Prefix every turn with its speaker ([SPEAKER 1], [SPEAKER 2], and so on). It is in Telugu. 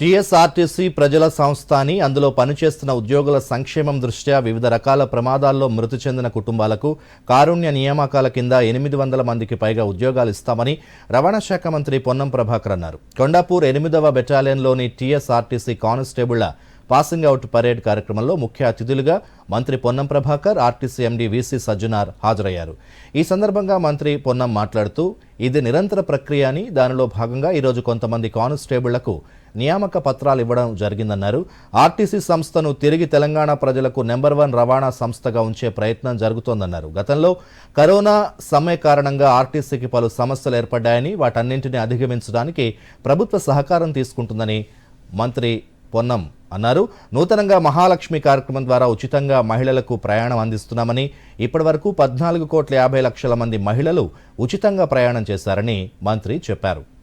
[SPEAKER 1] టీఎస్ఆర్టీసీ ప్రజల సంస్థ అని అందులో పనిచేస్తున్న ఉద్యోగుల సంక్షేమం దృష్ట్యా వివిధ రకాల ప్రమాదాల్లో మృతి చెందిన కుటుంబాలకు కారుణ్య నియామకాల కింద ఎనిమిది వందల మందికి పైగా ఉద్యోగాలు ఇస్తామని రవాణా శాఖ మంత్రి పొన్నం ప్రభాకర్ అన్నారు. కొండాపూర్ ఎనిమిదవ బెటాలియన్లోని టీఎస్ఆర్టీసీ కానిస్టేబుళ్ళ పాసింగ్ అవుట్ పరేడ్ కార్యక్రమంలో ముఖ్య అతిథులుగా మంత్రి Ponnam Prabhakar RTC MD VC Sajjanar హాజరయ్యారు. ఈ సందర్భంగా మంత్రి పొన్నం మాట్లాడుతూ ఇది నిరంతర ప్రక్రియ అని దానిలో భాగంగా ఈరోజు కొంతమంది కానిస్టేబుళ్ళకు నియామక పత్రాలు ఇవ్వడం జరిగిందన్నారు. ఆర్టీసీ సంస్థను తిరిగి తెలంగాణ ప్రజలకు నెంబర్ వన్ రవాణా సంస్థగా ఉంచే ప్రయత్నం జరుగుతోందన్నారు. గతంలో కరోనా సమ్మె కారణంగా ఆర్టీసీకి పలు సమస్యలు ఏర్పడ్డాయని వాటన్నింటినీ అధిగమించడానికి ప్రభుత్వ సహకారం తీసుకుంటుందని మంత్రి పొన్నం అన్నారు. నూతనంగా మహాలక్ష్మి కార్యక్రమం ద్వారా ఉచితంగా మహిళలకు ప్రయాణం అందిస్తున్నామని ఇప్పటివరకు పద్నాలుగు కోట్ల యాభై లక్షల మంది మహిళలు ఉచితంగా ప్రయాణం చేశారని మంత్రి చెప్పారు.